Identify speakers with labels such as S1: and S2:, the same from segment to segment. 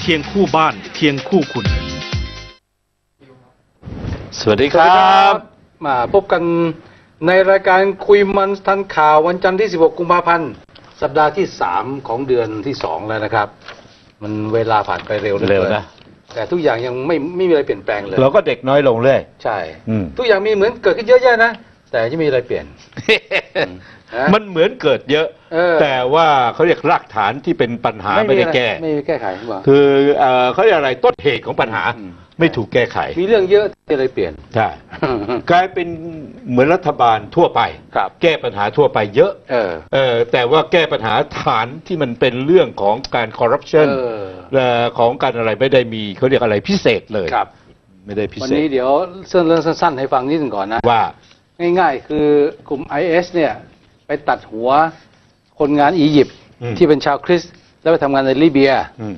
S1: เป็ดเคียงคู่บ้านเคียงคู่คุณ
S2: สวัสดีค
S3: สวัสดี
S2: รั
S3: ครับ บ มาพบกันในรายการคุยมันทันข่าววันจันทร์ที่ 16 กุมภาพันธ์ สัปดาห์ที่ 3 ของเดือนที่ 2 แล้วนะครับ มันเวลาผ่านไปเร็วหลือ
S2: เร็ว
S3: กิ
S2: นะ
S3: แต่ทุกอย่างยังไม่ไม่มีอะไรเปลี่ยนแปลงเลย
S2: เราก็เด็กน้อยลงเรื่อย
S3: ใช่
S2: อืม
S3: ทุกอย่างมีเหมือนเกิดขึ้นเยอะแยะนะ แต่ยังไม่มีอะไรเปลี่ยนฮะ
S2: มันเหมือนเกิดเยอะ
S3: เออ
S2: แต่ว่าเขาเรียกรากฐานที่เป็นปัญหาไม่ได้
S3: อะไร
S2: แก้
S3: ไม่มีแก้ไขหรือเปล่า
S2: คือเอ่อเขาเรียกอะไรต้นเหตุของปัญหา
S3: อืม
S2: ไม่ถูกแก้ไข
S3: มีเรื่องเยอะที่อะไรเปลี่ยน
S2: ใช่กลายเป็นเหมือนรัฐบาลทั่วไป
S3: ครับ
S2: แก้ปัญหาทั่วไปเยอะ
S3: เออ
S2: เออแต่ว่าแก้ปัญหาฐานที่มันเป็นเรื่องของการคอร์รัปชัน
S3: เออ
S2: ของการอะไรไม่ได้มีเขาเรียกอะไรพิเศษเลย
S3: ครับ
S2: ไม่ได้พิ
S3: วัน
S2: เศษ
S3: นี้เดี๋ยวเส้นเรื่องสั้นๆ ให้ฟังนิดหนึ่งก่อนนะ
S2: ว่า
S3: ง่าย ๆ คือกลุ่ม IS เนี่ยไปตัดหัวคนงานอียิปต์
S2: อืม
S3: ที่เป็นชาวคริสต์แล้วไปทำงานในลิเบีย
S2: อืม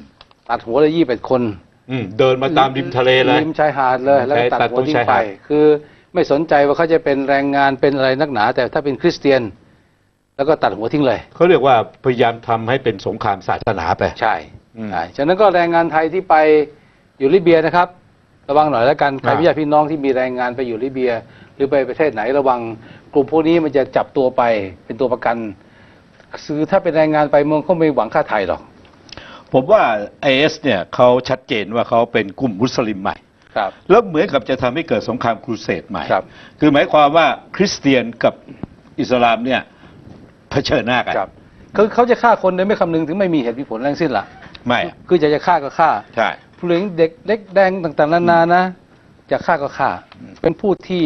S3: ตัดหัวเลยยี่สิบเอ็ดคน
S2: อืมเดินมาตามริมทะเลเลย
S3: ริมชายหาดเลย แล้วก็ตัด
S2: ตัด
S3: หั
S2: ตร
S3: ว
S2: ง
S3: ทิ้ง
S2: ชาย
S3: ไป
S2: หาด
S3: คือไม่สนใจว่าเขาจะเป็นแรงงานเป็นอะไรนักหนา แต่ถ้าเป็นคริสเตียน แล้วก็ตัดหัวทิ้งเลย
S2: เขาเรียกว่าพยายามทำให้เป็นสงครามศาสนาไป
S3: ใช่
S2: อืม
S3: ใช่ฉะนั้นก็แรงงานไทยที่ไปอยู่ลิเบียนะครับ ระวังหน่อยแล้วกันใคร
S2: อ่า
S3: พี่ญาติพี่น้องที่มีแรงงานไปอยู่ลิเบียหรือไปประเทศไหนระวังกลุ่มพวกนี้มันจะจับตัวไปเป็นตัวประกันคือถ้าเป็นแรงงานไปเมืองเขาไม่หวังค่าไทยหรอก
S2: ผมว่า IS เนี่ยเขาชัดเจนว่าเขาเป็นกลุ่มมุสลิมใหม่
S3: ครับ
S2: แล้วเหมือนกับจะทำให้เกิดสงครามครูเสดใหม่
S3: ครับ
S2: คือหมายความว่าคริสเตียนกับอิสลามเนี่ยเผชิญหน้ากัน
S3: ครับคือเขาจะฆ่าคนโดยไม่คำนึงถึงไม่มีเหตุมีผลแรงสิ้นล่ะ
S2: ไม่อะ
S3: คือจะจะฆ่าก็ฆ่า
S2: ใช่
S3: ผู้หญิงเด็กเล็กแดงต่างๆนานานะ จะฆ่าก็ฆ่า เป็นผู้ที่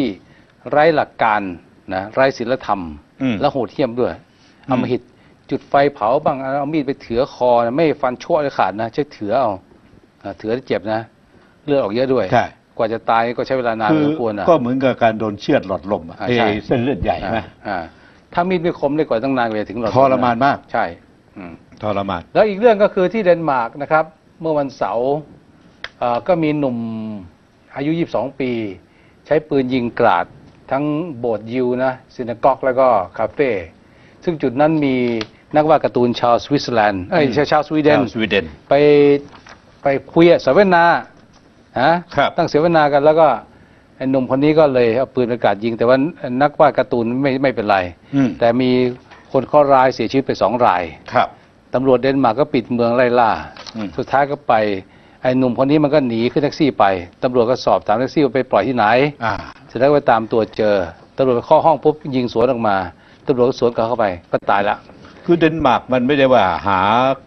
S3: ไร้หลักการนะไร้ศีลธรรม
S2: อืม
S3: และโหดเหี้ยมด้วย
S2: อืม
S3: เอามาหิดจุดไฟเผาบ้างเอามีดไปเถือคอนะไม่ฟันชั่วเลยขาดนะใช้เถือเอาอ่าเถือแล้วเจ็บนะ เลือดออกเยอะด้วย
S2: ใช่
S3: กว่าจะตายก็ใช้เวลานานพ
S2: คือ
S3: อสมควรนะ
S2: ก็เหมือนกับการโดนเชือดหลอดลมอะ
S3: อ่า
S2: เอ
S3: ใช่
S2: เส้นเลือดใหญ่ใช่ไหม
S3: อ่าถ้ามีดไม่คมได้กว่าตั้งนานกว่าจะถึงหลอด
S2: ทรมานมาก
S3: ใช่อืม
S2: ทรมาน
S3: แล้วอีกเรื่องก็คือที่เดนมาร์กนะครับ เมื่อวันเสาร์เอ่อก็มีหนุ่มอายุ 22 ปี ใช้ปืนยิงกราด ทั้งโบสถ์ยิวนะซินาก็อกแล้วก็คาเฟ่ซึ่งจุดนั้นมีนักวาดการ์ตูนชาวสวิตเซอร์แลนด์เอ้ย
S2: อืม
S3: ชาวชาวสวีเดน
S2: ชาวสวีเดน
S3: ไปไปคุยอะเสวนาฮะ
S2: ครับ
S3: ตั้งเสวนากันแล้วก็ไอ้หนุ่มคนนี้ก็เลยเอาปืนไปกราดยิง แต่ว่านักวาดการ์ตูนไม่ไม่เป็นไร
S2: อืม
S3: แต่มีคนข้อร้ายเสียชีวิตไปสองราย
S2: ครับ
S3: ตำรวจเดนมาร์กก็ปิดเมืองไล่ล่า
S2: อืม
S3: สุดท้ายก็ไปไอ้หนุ่มคนนี้มันก็หนีขึ้นแท็กซี่ไปตำรวจก็สอบถามแท็กซี่ว่าไปปล่อยที่ไหน
S2: อ่า
S3: เสร็จแล้วก็ไปตามตัวเจอตำรวจไปเข้าห้องปุ๊บยิงสวนออกมาตำรวจก็สวนกลับเข้าไปก็ตายละ
S2: คือเดนมาร์กมันไม่ได้ว่า หา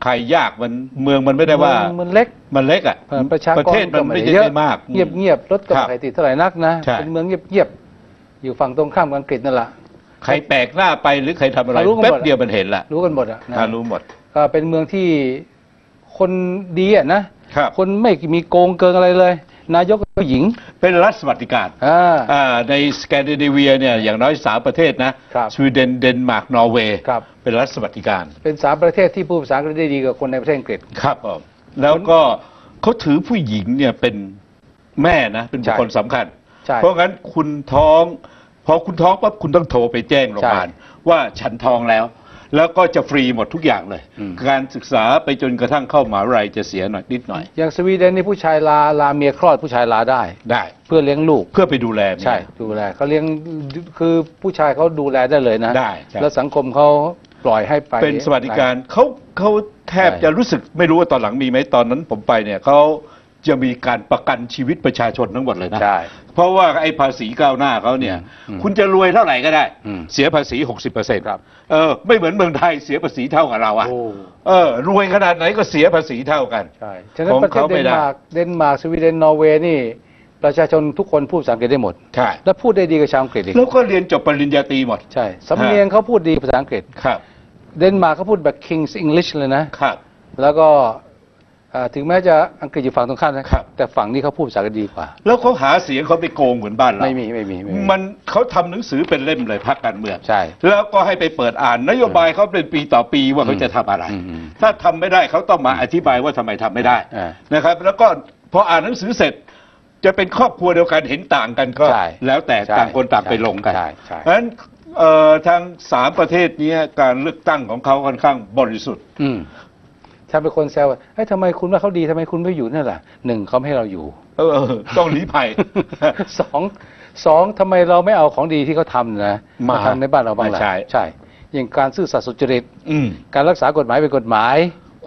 S2: ใครยากมันเมืองมันไม่ได้ว่า
S3: มันเล็ก
S2: มันเล็กอะ
S3: เออประชากร
S2: ประเทศมันไม่ได้
S3: เยอะ
S2: ได้มาก
S3: เงียบเงียบๆรถก็
S2: ครับ
S3: ไม่ค่อยติดเท่าไหร่นักนะ
S2: ใช่
S3: เป็นเมืองเงียบเงียบๆอยู่ฝั่งตรงข้ามกับอังกฤษนั่นแหละ
S2: ใครแปลกหน้าไปหรือใครทำอะไร
S3: เขารู้กันหมด
S2: แป๊บเดียวมันเห็นละ
S3: รู้กันหมดอะนะ
S2: อ่ารู้หมด
S3: ก็เป็นเมืองที่คนดีอะนะ
S2: ครับ
S3: คนไม่มีโกงเกินอะไรเลย นายกก็ผู้หญิง
S2: เป็นรัฐสวัสดิการ
S3: อ่า
S2: อ่าในสแกนดิเนเวียเนี่ยอย่างน้อยสามประเทศนะครับสวีเดนเดนมาร์กนอร์เวย์
S3: ครับ
S2: เป็นรัฐสวัสดิการ
S3: เป็นสามประเทศที่พูดภาษาอังกฤษได้ดีกว่าคนในประเทศอังกฤษ
S2: ครับผมแล้วก็เขาถือผู้หญิงเนี่ยเป็นแม่นะ เป็นบุคคลสำคัญ
S3: ใช่
S2: เพราะงั้นคุณท้อง พอคุณท้องปั๊บคุณต้องโทรไปแจ้งโรงพยาบาล
S3: ใช่
S2: ว่าฉันท้องแล้ว แล้วก็จะฟรีหมดทุกอย่างเลย
S3: อืม
S2: การศึกษาไปจนกระทั่งเข้ามหาวิทยาลัยจะเสียหน่อยนิดหน่อย
S3: อย่างสวีเดนนี่ผู้ชายลาลาเมียคลอดผู้ชายลาได้
S2: ได้
S3: เพื่อเลี้ยงลูก
S2: เพื่อไปดูแลเมีย
S3: ใช่ ดูแลเขาเลี้ยงคือผู้ชายเขาดูแลได้เลยนะ
S2: ได้ใช่
S3: แล้วสังคมเขาปล่อยให้ไป
S2: เป็นสวัสดิการเขาเขาแทบ
S3: ใช่
S2: จะรู้สึกไม่รู้ว่าตอนหลังมีไหมตอนนั้นผมไปเนี่ยเขา จะมีการประกันชีวิตประชาชนทั้งหมดเลยนะ
S3: ใช่
S2: เพราะว่าไอ้ภาษีก้าวหน้าเขาเนี่ย
S3: อืม
S2: คุณจะรวยเท่าไหร่ก็ได้
S3: อืม
S2: เสียภาษี 60เปอร์เซ็นต์
S3: ครับ
S2: เออ ไม่เหมือนเมืองไทยเสียภาษีเท่ากับเราอะ
S3: โอ้
S2: เออ รวยขนาดไหนก็เสียภาษีเท่ากัน
S3: ใช่ ฉะนั้น
S2: ของ
S3: ประเทศ
S2: เขา
S3: เด
S2: ไม่
S3: น
S2: ได้
S3: มาร์ก เดนมาร์ก สวีเดน นอร์เวย์นี่ ประชาชนทุกคนพูดภาษาอังกฤษได้หมด
S2: ใช่
S3: และพูดได้ดีกับชาวอังกฤษอีก
S2: แล้วก็เรียนจบปริญญาตรีหมด
S3: ใช่ สำเนียงเขาพูดดีภาษาอังกฤษ
S2: ครับ
S3: เดนมาร์กเขาพูดแบบ King's English เลยนะ
S2: ครับ
S3: แล้วก็ อ่าถึงแม้จะอังกฤษอยู่ฝั่งตรงข้ามนะครับ แต่ฝั่งนี้เขาพูดภาษาอังกฤษดีกว่า
S2: แล้วเขาหาเสียงเขาไปโกงเหมือนบ้านเรา
S3: ไม่มีไม่มีไม่มี
S2: มันเขาทำหนังสือเป็นเล่มเลยพักการเมือง
S3: ใช่
S2: แล้วก็ให้ไปเปิดอ่านนโยบายเขาเป็นปีต่อปีว่าเขาจะทำอะไร
S3: อืมอืม
S2: ถ้าทำไม่ได้เขาต้องมาอธิบายว่าทำไมทำไม่ได้
S3: อ่า
S2: นะครับ แล้วก็พออ่านหนังสือเสร็จ จะเป็นครอบครัวเดียวกันเห็นต่างกันก็
S3: ใช่
S2: แล้วแต่
S3: ใช่
S2: ต่างคนต่างไปลงกัน
S3: ใช่ใช่
S2: เพราะฉะนั้นเอ่อทางสามประเทศเนี้ยการเลือกตั้งของเขาค่อนข้างบริสุทธิ์
S3: อืม ถ้าเป็นคนแซวว่าเฮ้ยทำไมคุณว่าเขาดีทำไมคุณไม่อยู่นั่นล่ะหนึ่งเขาไม่ให้เราอยู่
S2: เออเออต้องหนีภัย
S3: สองสองทำไมเราไม่เอาของดีที่เขาทำนะ
S2: มา
S3: ทำในบ้านเราบ้างล่ะ
S2: มาใช้
S3: ใช่ อย่างการซื่อสัตย์สุจริต
S2: อืม
S3: การรักษากฎหมายเป็นกฎหมาย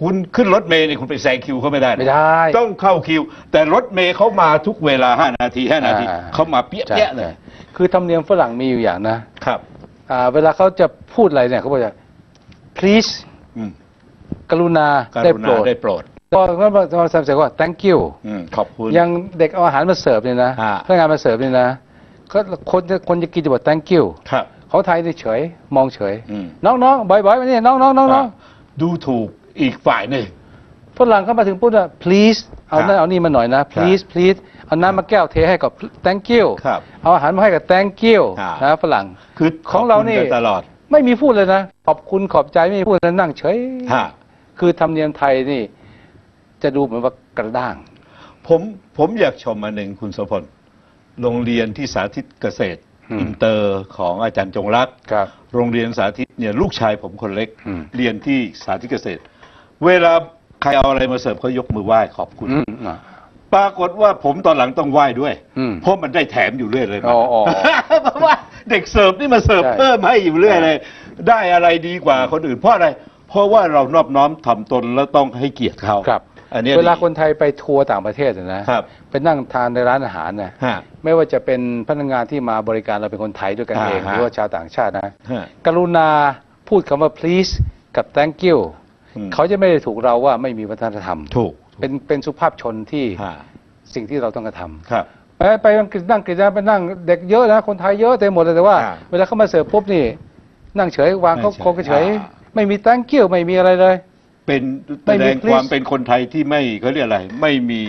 S2: คุณขึ้นรถเมล์เนี่ยคุณไปแซงคิวเขาไม่ได้นะ
S3: ไม่ได้
S2: ต้องเข้าคิว แต่รถเมล์เขามาทุกเวลาห้านาทีห้านาที
S3: อ่า
S2: เขามาเปี้ย
S3: ใช่
S2: เปี้ยเลย
S3: ใช่คือธรรมเนียมฝรั่งมีอยู่อย่างนะครับอ่าเวลาเขาจะพูดอะไรเนี่ยเขาบอกว่า please
S2: อืม
S3: ก รุณา
S2: การ
S3: ไดุ้โป
S2: ณาร
S3: ด
S2: ได้โปรด
S3: ก็ก็มาแซวว่า thank you
S2: อืมขอบคุณ
S3: ยังเด็กเอาอาหารมาเสิร์ฟเนี่ยนะ
S2: อ่า
S3: พนักงานมาเสิร์ฟเนี่ยนะก็คนจะคนจะกินจะบอก thank you
S2: ครับ
S3: เขาไทยนี่เฉยมองเฉย
S2: อืม
S3: น้องๆบ่อยๆมานี่น้องๆน้องๆ
S2: อะดูถูกอีกฝ่ายหนึ่ง
S3: ฝรั่งเข้ามาถึงปุ๊บอะ please เอานั่นเอานี่มาหน่อยนะ please please เอาน้ำมาแก้วเทให้กับ thank you
S2: ครับ
S3: เอาอาหารมาให้กับ thank you
S2: อ่า
S3: นะฝรั่ง
S2: คือ
S3: ของเรานี่
S2: ขบคุณกัตลอด
S3: ไม่มีพูดเลยนะ ขอบคุณขอบใจไม่มีพูดแล้วนั่งเฉย
S2: ฮะ
S3: คือธรรมเนียมไทยนี่จะดูเหมือนว่ากระด้าง
S2: ผมผมอยากชมอันหนึ่งคุณโสพลโรงเรียนที่สาธิตเกษตร
S3: อืม
S2: อินเตอร์ของอาจารย์จงรัก
S3: ครับ
S2: โรงเรียนสาธิตเนี่ยลูกชายผมคนเล็ก
S3: อืม
S2: เรียนที่สาธิตเกษตร เวลาใครเอาอะไรมาเสิร์ฟเขายกมือไหว้ขอบคุณ
S3: อืมอะ
S2: ปรากฏว่าผมตอนหลังต้องไหว้ด้วย
S3: อืม
S2: เพราะมันได้แถมอยู่เรื่อยเลย
S3: อ๋ออ๋อ
S2: เพราะว่าเด็กเสิร์ฟนี่มาเสิร์ฟ
S3: ใช่
S2: เพิ่มให้อยู่เรื่อยเลย ได้อะไรดีกว่าคนอื่นเพราะอะไร เพราะว่าเรานอบน้อมถ่อมตนแล้วต้องให้เกียรติเขา
S3: ครับ
S2: อันนี้ย
S3: เวลา
S2: ดี
S3: คนไทยไปทัวร์ต่างประเทศอะนะครับไปนั่งทานในร้านอาหารนะ
S2: ฮะ
S3: ไม่ว่าจะเป็นพนักงานที่มาบริการเราเป็นคนไทยด้วยกันเอง
S2: อ่าฮะ
S3: หรือว่าชาวต่างชาตินะ
S2: ฮะ
S3: กรุณาพูดคำว่า please กับ thank you
S2: อืม
S3: เขาจะไม่ได้ถูกเราว่าไม่มีวัฒนธรรม
S2: ถูก
S3: เป็นเป็นสุภาพชนที่
S2: ฮะ
S3: สิ่งที่เราต้องกระทำ
S2: ครับ
S3: ไปไปอังกฤษนั่งกฤษนะไปนั่งเด็กเยอะนะคนไทยเยอะเต็มหมดเลยแต่ว่า
S2: อ่า
S3: เวลาเขามาเสิร์ฟปุ๊บนี่ นั่งเฉยวางเขา
S2: นั่งเฉย
S3: คงก็เฉย
S2: อ่า
S3: ไม่มี thank you ไม่มีอะไรเลย
S2: เป็น
S3: ไม่
S2: แส
S3: มี
S2: ดง
S3: please
S2: ความเป็นคนไทยที่ไม่เขาเรียกอะไร ไม่มี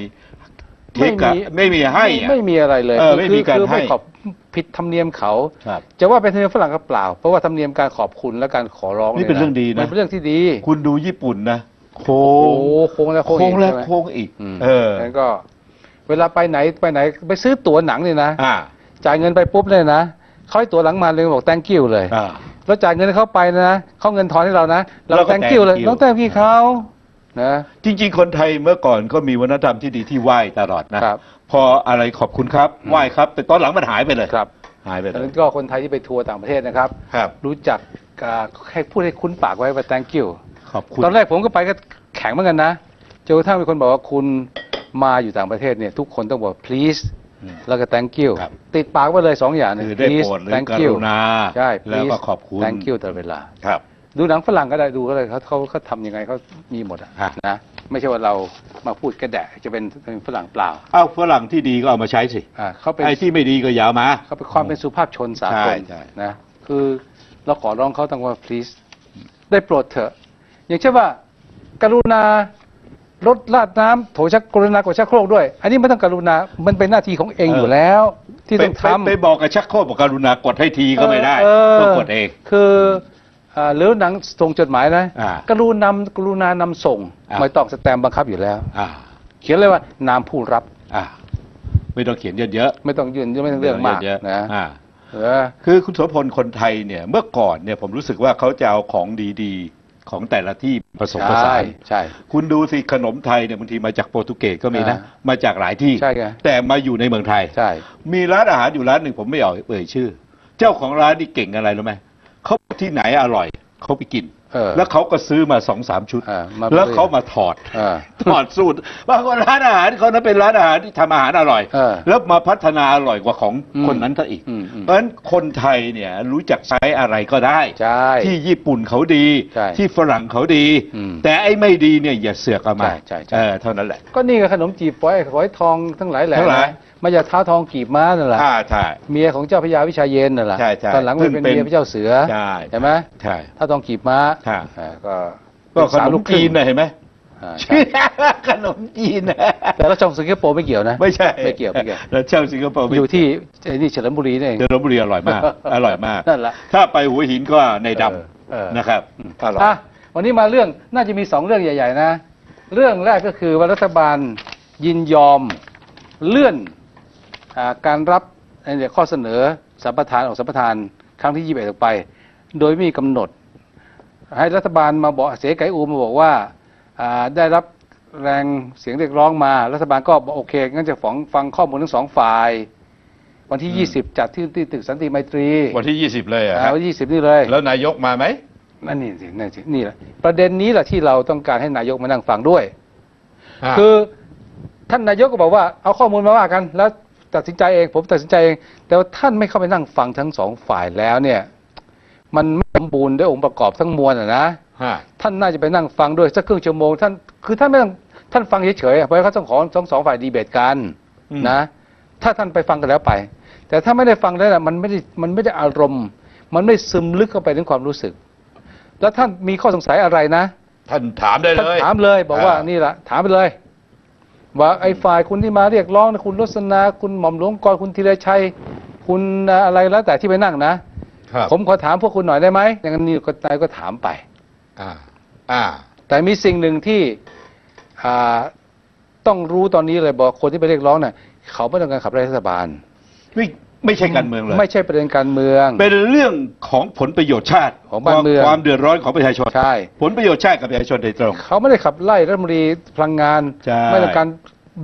S2: เท
S3: ไม่
S2: กะ
S3: มี
S2: ไม่มีให้อะ
S3: ไม่มีอะไรเลย
S2: เออ
S3: คือ
S2: ไม่มีการ
S3: คือ
S2: ให้
S3: ไม่ขอบผิดธรรมเนียมเขา
S2: ครับ
S3: จะว่าเป็นธรรมเนียมฝรั่งก็เปล่า เพราะว่าธรรมเนียมการขอบคุณและการขอร้อง
S2: นี่เป็นเรื่องดีนะ
S3: มันเป็นเรื่องที่ดี
S2: คุณดูญี่ปุ่นนะโค้
S3: โอ้
S2: ง
S3: โหโค้งแล้วโค้ง
S2: โค้ง
S3: อีก
S2: แล้ว
S3: ใช่ไหม
S2: โค้งอีก
S3: ม
S2: เออ
S3: งั้นก็ เวลาไปไหนไปไหนไปซื้อตั๋วหนังเนี่ยนะ
S2: อ่า
S3: จ่ายเงินไปปุ๊บเลยนะ เขาให้ตั๋วหลังมาเลยบอก thank you เลย
S2: อ่า
S3: แล้วจ่ายเงินให้เขาไปนะเขาเงินทอนให้เรานะเรา
S2: เราก็
S3: thank you เลย
S2: thank you
S3: น้อง thank you เขานะ
S2: จริง ๆ คนไทยเมื่อก่อนก็มีวัฒนธรรมที่ดีที่ไหว้ตลอดนะ
S3: ครับ
S2: พออะไรขอบคุณครับไหว้ครับ แต่ตอนหลังมันหายไปเลย
S3: ครับ
S2: หายไป
S3: ดัง
S2: เล
S3: นั้
S2: ย
S3: นก็คนไทยที่ไปทัวร์ต่างประเทศนะครับ
S2: ครับ
S3: รู้จักอ่าให้พูดให้คุ้นปากไว้ว่า thank you
S2: ขอบคุณ
S3: ตอนแรกผมก็ไปก็แข็งเหมือนกันนะจนกระทั่งมีคนบอกว่าคุณมาอยู่ต่างประเทศเนี่ยทุกคนต้องบอก please
S2: อืม
S3: แล้วก็ thank you
S2: ครับ
S3: ติดปากไว้เลยสองอย่างเนี่ย
S2: คือได้
S3: please
S2: โปรดหรือ
S3: thank
S2: ก
S3: you
S2: รุณา
S3: ใช่
S2: แล้วก็
S3: please
S2: ขอบคุณ
S3: thank you ตลอดเวลา
S2: ครับ
S3: ดูหนังฝรั่งก็ได้ดูก็เลยเขาเขาเขาทำยังไงเขามีหมดอะ
S2: ฮะ
S3: นะ ไม่ใช่ว่าเรามาพูดกระแดะจะเป็นเป็นฝรั่งเปล่า
S2: เอ้าฝรั่งที่ดีก็เอามาใช้สิ
S3: อ่าเขาเป็น
S2: ไอ้ที่ไม่ดีก็อยาวมา
S3: เขาเป็นความเป็นสุภาพชนสากล
S2: ใช่ใช่
S3: นะ คือเราขอร้องเขาต้องว่า please ได้โปรดเถอะ อย่างเช่นว่า กรุณา ลดลาดน้ำโถชักกรุณากดชักโครกด้วย อันนี้ไม่ต้องกรุณา มันเป็นหน้าที่ของเองอยู่แล้ว ที่ต้อง
S2: ไป
S3: ทำ
S2: ไปบอกกับชักโครกบอกกรุณากดให้ทีก็ไม่ได้
S3: เออ
S2: ต้องกดเอง
S3: คืออ่าหรือหนังส่งจดหมายนะ
S2: อ่าก
S3: รุณากรุณานำส่ง
S2: อ่า
S3: ไม่ต้องสแตมป์บังคับอยู่แล้ว
S2: อ่า
S3: เขียนเลยว่านามผู้รับ
S2: อ่าไม่ต้องเขียนเยอะ
S3: ไม่ต้องยืนไม่ต้อง
S2: ๆ
S3: เรื่องมาก
S2: เยอะๆ
S3: นะ
S2: อ่า
S3: เออ
S2: คือคุณโสพลคนไทยเนี่ยเมื่อก่อนเนี่ยผมรู้สึกว่าเขาจะเอาของดีๆ ของแต่ละที่ผสมผสา
S3: ใช่
S2: น
S3: ใช่
S2: คุณดูสิขนมไทยเนี่ยบางทีมาจากโปรตุเกสก็มีนะ
S3: อ่า
S2: มาจากหลายที่
S3: ใช่ไง
S2: แต่มาอยู่ในเมืองไทย
S3: ใช่
S2: มีร้านอาหารอยู่ร้านหนึ่งผมไม่เอาเอ่ยชื่อ เจ้าของร้านนี่เก่งอะไรรู้ไหมเขาที่ไหนอร่อยเขาไปกิน
S3: เออ
S2: แล้วเขาก็ซื้อมาสองสามชุด
S3: อ่ามา
S2: แล้วเขามาถอด
S3: เออ
S2: ถอดสูตรบางคนร้านอาหารเขานั้นเป็นร้านอาหารที่ทำอาหารอร่อย
S3: เออ
S2: แล้วมาพัฒนาอร่อยกว่าของ
S3: อืม
S2: คนนั้นซะอีก
S3: อืมอืม
S2: เพราะฉะนั้นคนไทยเนี่ยรู้จักใช้อะไรก็ได้
S3: ใช่
S2: ที่ญี่ปุ่นเขาดี
S3: ใช่
S2: ที่ฝรั่งเขาดี
S3: อืม
S2: แต่ไอ้ไม่ดีเนี่ยอย่าเสือกเอามา
S3: ใช่ใช่ใช่
S2: เออเท่านั้นแหละ
S3: ก็นี่ก็ขนมจีบฝอยฝอยทองทั้งหลายแหล่
S2: ทั้งหลาย
S3: นะ มาจากเท้าทองกีบม้านั่นแหละ
S2: อ่าใช่
S3: เมียของเจ้าพระยาวิชาเยนนั่นแหละ
S2: ใช่ใช่
S3: ตอนหลัง
S2: ซึ่
S3: มัน
S2: ง
S3: เป็น
S2: เป็น
S3: เมียพระเจ้าเสือ
S2: ใช่
S3: เห็นไหม
S2: ใช่
S3: เท้าทองกีบม้า
S2: ใช่
S3: อ่าก็
S2: ก็ข
S3: เป็สาวนลู
S2: ม
S3: ครึ่
S2: จี
S3: ง
S2: นนะเห็นไหม
S3: อ่าใช่
S2: ชื่อขนมจีนนะ
S3: แต่ละช่องสิงคโปร์ไม่เกี่ยวนะ
S2: ไม่ใช่
S3: ไม่เกี่ยวไม่เกี่ยว
S2: แล้วเช่าสิงคโปร์ไม่
S3: อยู่ที่ไอ้นี่เฉลิมบุรีนี่เอง
S2: เดนบุรีอร่อยมาก อร่อยมาก
S3: นั่นแหละ
S2: ถ้าไปหัวหินก็ในด
S3: เออเออำ
S2: นะครับ อร่อย
S3: อะวันนี้มาเรื่องน่าจะมีสองเรื่องใหญ่ ๆ นะ เรื่องแรกก็คือว่ารัฐบาลยินยอมเลื่อนอา การรับเนี่ยข้อเสนอสัมปทานออกสัมปทานครั้งที่ 21ออกไป โดยไม่มีกำหนด ให้รัฐบาลมาบอกเสไกอูมาบอกว่าอ่าได้รับแรงเสียงเรียกร้องมา รัฐบาลก็บอกโอเคงั้นจะฟังฟังข้อมูลทั้งสองฝ่าย วันที่ 20 จัดที่ที่ตึกสันติไมตรี
S2: วันที่ 20 เลยอะ
S3: อ่า
S2: ฮะ
S3: วันที่20 นี่เลย
S2: แล้วนายกมาไหม
S3: นั่นนี่สินั่นสินี่แหละประเด็นนี้แหละที่เราต้องการให้นายกมานั่งฟังด้วย
S2: คื
S3: คืออท่านนายกก็บอกว่าเอาข้อมูลมาว่ากัน แล้ว ตัดสินใจเองผมตัดสินใจเอง แต่ว่าท่านไม่เข้าไปนั่งฟังทั้งสองฝ่ายแล้วเนี่ย มันไม่สมบูรณ์ด้วยองค์ประกอบทั้งมวลอะนะ
S2: ฮะ
S3: ท่านน่าจะไปนั่งฟังด้วยสักครึ่งชั่วโมงท่านคือท่านไม่ต้องท่านฟังเฉยๆอะเพราะเขาต้องขอทั้งสองฝ่ายดีเบตกัน
S2: อืม
S3: นะ ถ้าท่านไปฟังกันแล้วไป แต่ถ้าไม่ได้ฟังแล้วน่ะมันไม่ได้มันไม่ได้อารมณ์ มันไม่ซึมลึกเข้าไปถึงความรู้สึก แล้วท่านมีข้อสงสัยอะไรนะ
S2: ท่านถามได้
S3: ท่าน
S2: เลย
S3: ถามเลย บอกว่า
S2: อ่านี่
S3: นี่แหละถามไปเลย ว่าไอ้ฝ่ายคุณที่มาเรียกร้องนะคุณรสนาคุณหม่อมหลวงกรคุณธีรชัย คุณอะไรแล้วแต่ที่ไปนั่งนะ
S2: ครับ
S3: ผมขอถามพวกคุณหน่อยได้ไหมอย่างนั้นนี่ก็นายก็ถามไป
S2: อ่าอ่า
S3: แต่มีสิ่งหนึ่งที่อ่าต้องรู้ตอนนี้เลยบอกคนที่ไปเรียกร้องเนี่ยเขาไม่ต้องการขับไล่รัฐบาล
S2: ไม่ไม่ใช่การเมืองเลย
S3: ไม่ใช่ประเด็นการเมือง
S2: เป็นเรื่องของผลประโยชน์ชาติ
S3: ของบ้านเมือง
S2: ความเดือดร้อนของประชาชน
S3: ใช่
S2: ผลประโยชน์ชาติกับประชาชนโดยตรง
S3: เขาไม่ได้ขับไล่รัฐมนตรีพลังงาน
S2: ใช่
S3: ไม่ต้องการ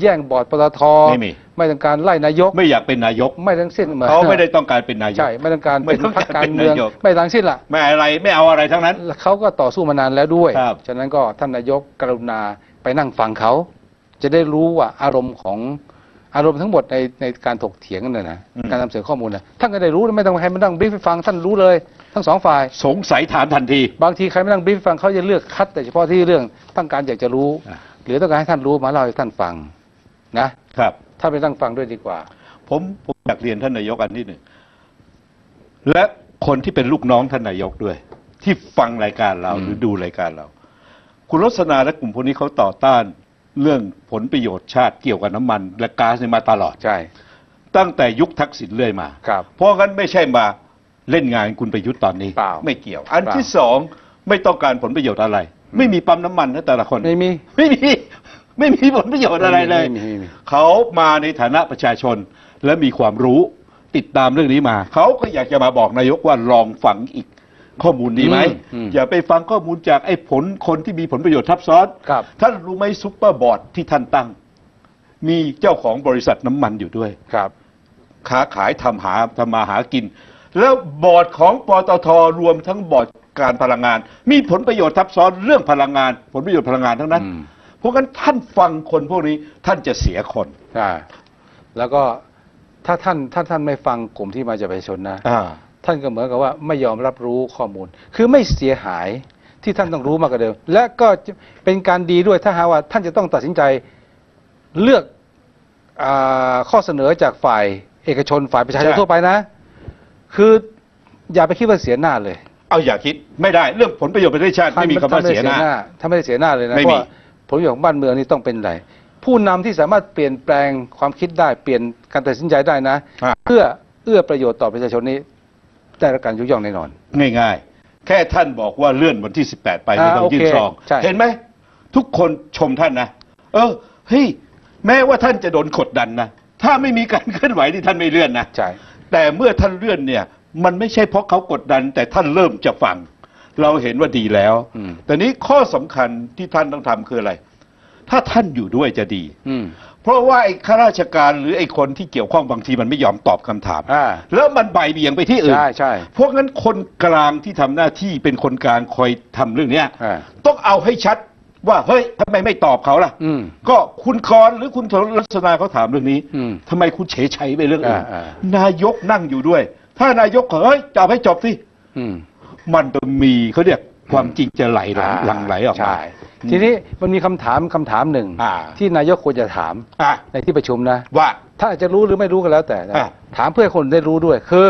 S3: แย่งบอร์ดปตท
S2: ไม่มี
S3: ไม่ต้องการไล่นายก
S2: ไม่อยากเป็นนายก
S3: ไม่ทั้งสิ้นหอน
S2: เขาไม่ได้ต้องการเป็นนายก
S3: ใช่ไม่ต้องการ
S2: ไม่
S3: เป็น
S2: ต้อง
S3: พร
S2: การ
S3: รคการเมือง
S2: เป็นนายก
S3: ไม่ทั้งสิ้นล่ะ
S2: ไม่อะไรไม่เอาอะไรทั้งนั้น
S3: แล้วเขาก็ต่อสู้มานานแล้วด้วย
S2: ครับ
S3: ฉะนั้นก็ท่านนายกกรุณาไปนั่งฟังเขา จะได้รู้ว่าอารมณ์ของ อารมณ์ทั้งหมดในในการถกเถียงกันนะนะการนำเสนอข้อมูลนะท่านก็ได้รู้ไม่ต้องให้มานั่งบรีฟให้ฟังท่านรู้เลย ทั้งสองฝ่าย
S2: สงสัยถามทันที
S3: บางทีใครไม่นั่งบรีฟให้ฟังเขาจะเลือกคัด แต่เฉพาะที่เรื่องต้องการอยากจะรู้
S2: อะ
S3: หรือต้องการให้ท่านรู้มาเล่าให้ท่านฟังนะครับถ้านไปนั่งฟังด้วยดีกว่า
S2: ผมผมอยากเรียนท่านนายกอันที่หนึ่งและคนที่เป็นลูกน้องท่านนายกด้วย ที่ฟังรายการเรา
S3: อืม
S2: หรือดูรายการเรา คุณรสนาและกลุ่มพวกนี้เขาต่อต้าน เรื่องผลประโยชน์ชาติเกี่ยวกับน้ำมันและก๊าซเนี่ยมาตลอด
S3: ใช่
S2: ตั้งแต่ยุคทักษิณเรื่อยมา
S3: ครับ
S2: เพราะงั้นไม่ใช่มาเล่นงานคุณประยุทธ์ตอนนี้
S3: เปล่า
S2: ไม่เกี่ยว อัน
S3: เปล่า
S2: ที่สองไม่ต้องการผลประโยชน์อะไร ไม่มีปั๊มน้ำมันนะแต่ละคน
S3: ไม่มี
S2: ไม่มี ไม่มีผลประโยชน์อะไรเลย
S3: ไม่มีไม่มี
S2: เขามาในฐานะประชาชนและมีความรู้ติดตามเรื่องนี้มา เขาก็อยากจะมาบอกนายกว่าลองฟังอีก ข้อมูลดีไหม
S3: อืม
S2: อย่าไปฟังข้อมูลจากไอ้ผลคนที่มีผลประโยชน์ทับซ้อน
S3: ครับ
S2: ท่านรู้ไหมซุปเปอร์บอร์ดที่ท่านตั้ง มีเจ้าของบริษัทน้ำมันอยู่ด้วย
S3: ครับ
S2: ค้าขายทำหาทำมาหากิน แล้วบอร์ดของปตทรวมทั้งบอร์ดการพลังงาน มีผลประโยชน์ทับซ้อนเรื่องพลังงาน ผลประโยชน์พลังงานทั้งนั้น
S3: อืม
S2: เพราะงั้นท่านฟังคนพวกนี้ท่านจะเสียคน
S3: ใช่แล้วก็ถ้าท่านถ้าท่านไม่ฟังกลุ่มที่มาจากประชาชนนะ
S2: อ่า
S3: ท่านก็เหมือนกับว่าไม่ยอมรับรู้ข้อมูล คือไม่เสียหายที่ท่านต้องรู้มากกว่าเดิม และก็จะเป็นการดีด้วยถ้าหากว่าท่านจะต้องตัดสินใจเลือกอาข้อเสนอจากฝ่ายเอกชนฝ่ายประชาชน
S2: ใช่
S3: ทั่วไปนะ คืออย่าไปคิดว่าเสียหน้าเลย
S2: เอาอย่าคิดไม่ได้เรื่องผลประโยชน์ประเทศชาติไม่มีคำว่าเสียหน้า
S3: ท่านไม่ได้เสียหน้าเลยนะ
S2: ไม่
S3: เพ
S2: มี
S3: ราะว่าผลประโยชน์ของบ้านเมืองนี่ต้องเป็นไรผู้นำที่สามารถเปลี่ยนแปลงความคิดได้เปลี่ยนการตัดสินใจได้นะ
S2: อะ
S3: เพื่อเอื้อประโยชน์ต่อประชาชนนี้ ได้รับการยกย่องแน่นอน
S2: ง่ายๆ แค่ท่านบอกว่าเลื่อนวันที่ 18 ไปไม่ต้อง
S3: อ่า
S2: ยื่น
S3: โอเค
S2: ซอง
S3: ใช่
S2: เห็นไหม ทุกคนชมท่านนะ เออเฮ้ยแม้ว่าท่านจะโดนกดดันนะ ถ้าไม่มีการเคลื่อนไหวที่ท่านไม่เลื่อนนะ
S3: ใช่
S2: แต่เมื่อท่านเลื่อนเนี่ย มันไม่ใช่เพราะเขากดดัน แต่ท่านเริ่มจะฟัง เราเห็นว่าดีแล้ว
S3: อืม
S2: แต่นี้ข้อสำคัญที่ท่านต้องทำคืออะไร ถ้าท่านอยู่ด้วยจะดี
S3: อืม
S2: เพราะว่าไอ้ข้าราชการหรือไอ้คนที่เกี่ยวข้องบางทีมันไม่ยอมตอบคำถาม
S3: อ่า
S2: แล้วมันใบเบี่ยงไปที่อื่น
S3: ใช่ใช่
S2: เพราะงั้นคนกลางที่ทำหน้าที่เป็นคนกลางคอยทำเรื่องเนี้ย
S3: อ่า
S2: ต้องเอาให้ชัดว่าเฮ้ยทำไมไม่ตอบเขาล่ะ
S3: อืม
S2: ก็คุณกรณ์หรือคุณลักษณะเขาถามเรื่องนี้
S3: อืม
S2: ทำไมคุณเฉยชัยไปเรื่องอื่น
S3: อ่าอ่า
S2: นายกนั่งอยู่ด้วย ถ้านายกขอเฮ้ยจับให้จบสิ
S3: อืม
S2: มันจะมีเขาเรียก ความจริงจะไหลหลัง
S3: อ่า
S2: หลังไหลออกมา
S3: ใช่ทีนี้มันมีคำถามคำถามหนึ่ง
S2: อ่า
S3: ที่นายกควรจะถาม
S2: อะ
S3: ในที่ประชุมนะ
S2: ว่า
S3: ถ้านอาจจะรู้หรือไม่รู้ก็แล้วแต่นะ
S2: อ่า
S3: ถามเพื่อให้คนได้รู้ด้วยคือ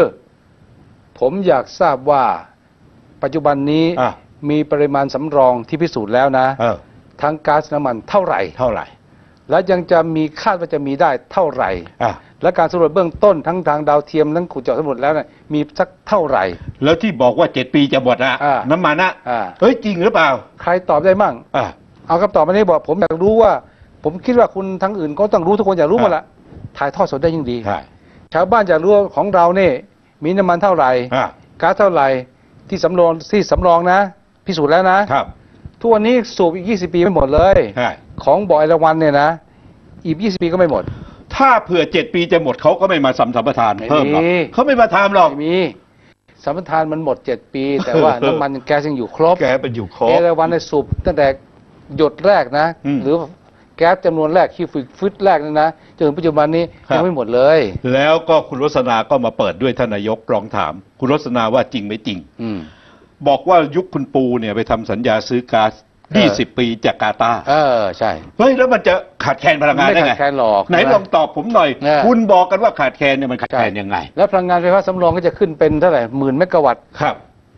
S3: ผมอยากทราบว่าปัจจุบันนี้
S2: อะ
S3: มีปริมาณสำรองที่พิสูจน์แล้วนะ
S2: เออ
S3: ทั้งก๊าซน้ำมันเท่าไหร่
S2: เท่าไหร่
S3: และยังจะมีคาดว่าจะมีได้เท่าไหร่
S2: อะ
S3: และการสำรวจเบื้องต้นทั้งทางดาวเทียมทั้งขุดเจาะสำรวจแล้วเนี่ยมีสักเท่าไหร่
S2: แล้วที่บอกว่าเจ็ดปีจะหมดอะ
S3: อ่า
S2: น้ำมันอะ
S3: อ่า
S2: เฮ้ยจริงหรือเปล่า
S3: ใครตอบได้มั่ง
S2: อะ
S3: เอาคำตอบมานี้บอก ผมอยากรู้ว่า ผมคิดว่าคุณทั้งอื่นก็ต้องรู้ทุกคนอยากรู้หมดละถ่ายทอดสดได้ยิ่งดี
S2: ใช่
S3: ชาวบ้านอยากรู้ว่าของเราเนี่ยมีน้ำมันเท่าไหร่
S2: อะ
S3: ก๊าซเท่าไหร่ที่สำรองที่สำรองนะ พิสูจน์แล้วนะ
S2: ครับ
S3: ทุกวันนี้สูบอีก 20 ปีไม่หมดเลย
S2: ใช่
S3: ของบ่อยละวันเนี่ยนะ อีก 20 ปีก็ไม่หมด
S2: ถ้าเผื่อเจ็ดปีจะหมดเขาก็ไม่มาสัมสัมปทาน
S3: ไม่
S2: เพิ่มหรอก
S3: มี
S2: เขาไม่มาทำหรอก
S3: ไม่มีสัมปทานมันหมด7ปี แต่ว่าน้ำมันแก๊สยังอยู่ครบ
S2: แกเป็นอยู่คร
S3: เอบราวันในยสูบตั้งแต่หยดแรกนะ
S2: อืม
S3: หรือแก๊สจำนวนแรกที่ฝึกฟึดแรกนั่นนะจนถึงปัจจุบันนี้
S2: ครับ
S3: ยังไม่หมดเลย
S2: แล้วก็คุณรสนาก็มาเปิดด้วยท่านนายกรองถาม คุณรสนาว่าจริงไม่จริง
S3: อืม
S2: บอกว่ายุคคุณปูเนี่ยไปทำสัญญาซื้อก๊าซ
S3: เออ
S2: 20 ปีจากกาตาร์
S3: เออใช่
S2: เฮ้ยแล้วมันจะขาดแคลนพลังงาน
S3: ไม่
S2: ได้ไง
S3: ขาดแคลนหรอก
S2: ไหน
S3: ใช่ไหม
S2: ลองตอบผมหน่อย
S3: เออ
S2: คุณบอกกันว่าขาดแคลนเนี่ยมันขาดแคลนยังไง
S3: แล้วพลังงานไฟฟ้าสำรองก็จะขึ้นเป็นเท่าไหร่หมื่นเมกะวัตต์
S2: ครับ